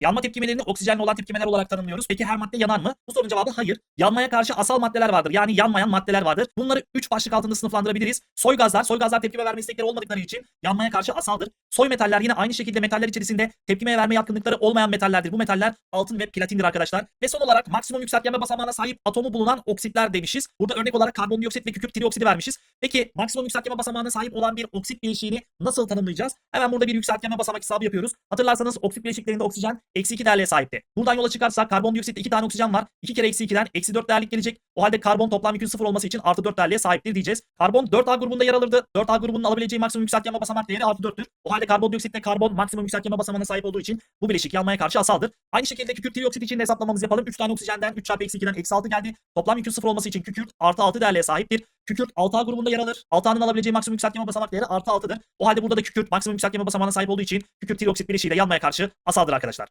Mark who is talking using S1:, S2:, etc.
S1: Yanma tepkimelerini oksijenli olan tepkimeler olarak tanımlıyoruz. Peki her madde yanar mı? Bu sorunun cevabı hayır. Yanmaya karşı asal maddeler vardır. Yani yanmayan maddeler vardır. Bunları 3 başlık altında sınıflandırabiliriz. Soy gazlar, soy gazlar tepkime verme istekleri olmadıkları için yanmaya karşı asaldır. Soy metaller yine aynı şekilde metaller içerisinde tepkimeye verme yatkınlıkları olmayan metallerdir. Bu metaller altın ve platindir arkadaşlar. Ve son olarak maksimum yükseltgenme basamağına sahip atomu bulunan oksitler demişiz. Burada örnek olarak karbondioksit ve kükürt trioksidi vermişiz. Peki maksimum yükseltgenme basamağına sahip olan bir oksit bileşiğini nasıl tanımlayacağız? Hemen burada bir yükseltgenme basamak hesabı yapıyoruz. Hatırlarsanız oksit bileşiklerinde oksijen eksi 2 değerliğe sahipti. Buradan yola çıkarsak karbondioksitte 2 tane oksijen var. 2 kere eksi 2'den eksi 4 değerlik gelecek. O halde karbon toplam yükün 0 olması için artı 4 değerliğe sahiptir diyeceğiz. Karbon 4A grubunda yer alırdı. 4A grubunun alabileceği maksimum yükseltgenme basamak değeri artı 4'tür. O halde karbondioksitle karbon maksimum yükseltgenme basamağına sahip olduğu için bu bileşik yanmaya karşı asaldır. Aynı şekilde kükürt trioksit için de hesaplamamızı yapalım. 3 tane oksijenden 3 çarpı eksi 2'den eksi 6 geldi. Toplam yükün 0 olması için kükürt artı 6 değerliğe sahiptir. Kükürt 6A grubunda yer alır. 6A'nın alabileceği maksimum yükseltgenme basamak değeri artı 6'dır. O halde burada da kükürt maksimum yükseltgenme basamağına sahip olduğu için kükürt trioksit bileşiği de yanmaya karşı asaldır arkadaşlar.